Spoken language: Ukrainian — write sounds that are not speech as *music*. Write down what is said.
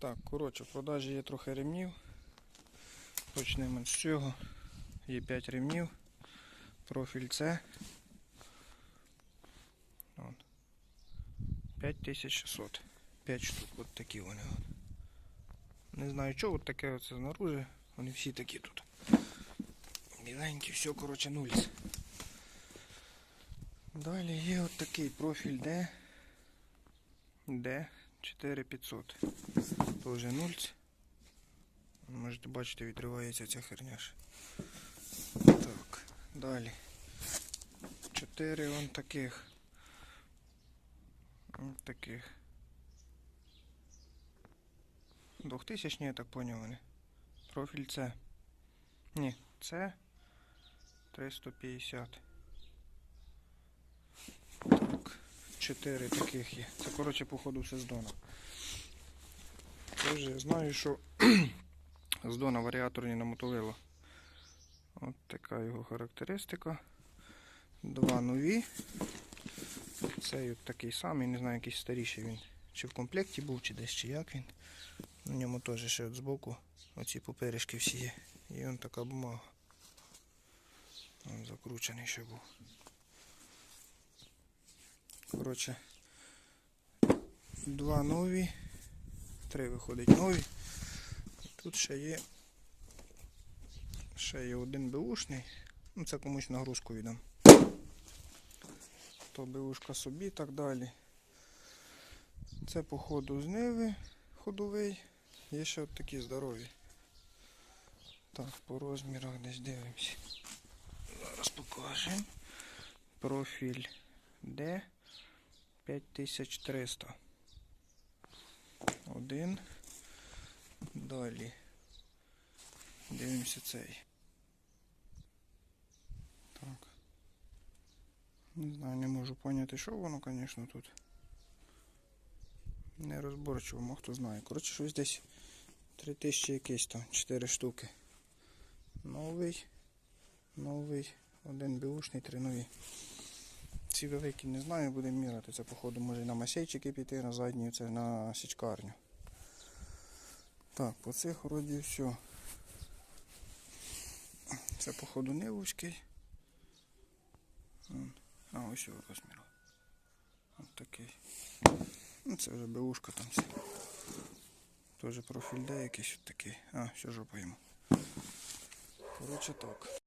Так, коротше, в продажі є трохи ремнів. Почнемо з цього. Є 5 ремнів. Профіль С. 5600. 5 штук. От такі вони. Не знаю, що от таке оце знаружи. Вони всі такі тут. Біленькі, все, коротше, нуліс. Далі є от такий профіль D. D 4500. Тоже нульць. Можете бачити, відривається ця херня. ж. Так, далі. Чотири вон таких. Вон таких. Двохтисячні, я так поняв вони. Профіль С. Ні, С 350. Так, чотири таких є. Це, коротше, походу, все з Дона. Я знаю, що *clears throat* з Дона варіаторні намотовило. От така його характеристика. Два нові. Цей от такий самий, не знаю, якийсь старіший він. Чи в комплекті був, чи десь, чи як він. На ньому теж ще от збоку оці поперечки всі є. І он така бумага. Он закручений ще був. Коротше, два нові. Три виходить нові. Тут ще є. Ще є один беушний. Ну, це комусь нагрузку віддам. То беушка собі і так далі. Це по ходу з Ниви ходовий. Є ще от такі здорові. Так, по розмірах десь дивимося. Зараз покажемо. Профіль D 5300. Один. Далі. Дивимося цей. Так. Не знаю, не можу поняти, що воно, звісно, тут. Нерозборчиво, мо хто знає. Коротше, щось десь 3000 якесь там, 4 штуки. Новий, новий, один беушний, три нові. Ці великі не знаю, будемо міряти. Це, походу, може і на масейчики піти, на задню, це на січкарню. Так, по цих вроді все. Це, походу, Нивовський. А, ось його розмір. Ось такий. Ну, це вже беушка там все. Теж профіль де якийсь такий. А, все жопа йому. Коротше так.